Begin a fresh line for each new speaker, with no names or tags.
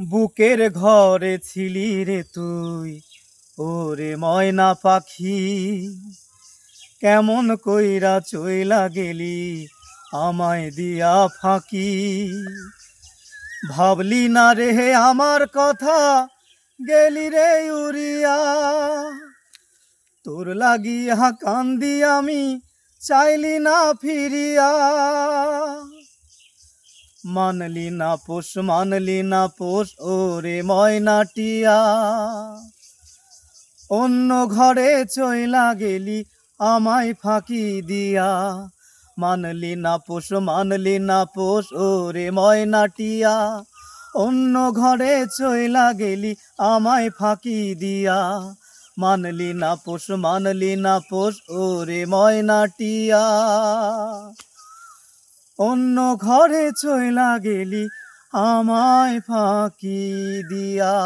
বুকের ঘরে ছিলি রে তুই, ওরে ময়না পাখি। কেমন কইরা চইলা গেলি আমায় দিয়া ফাঁকি। ভাবলি না রে আমার কথা, গেলি রে উড়িয়া। তোর লাগিয়া কান্দি আমি, চাইলি না ফিরিয়া। মানলি না পোষ, মানলি না পোষ, ওরে ময়নাটিয়া অন্য ঘরে চইলা গেলি, আমায় ফাঁকি দিয়া। মানলি না পোষ, মানলি না পোষ, ওরে ময়নাটিয়া অন্য ঘরে চইলা গেলি, আমায় ফাঁকি দিয়া। মানলি না পোষ, মানলি না পোষ ও ওরে ময়নাটিয়া অন্য ঘরে চইলা গেলি আমায় ফাঁকি দিয়া।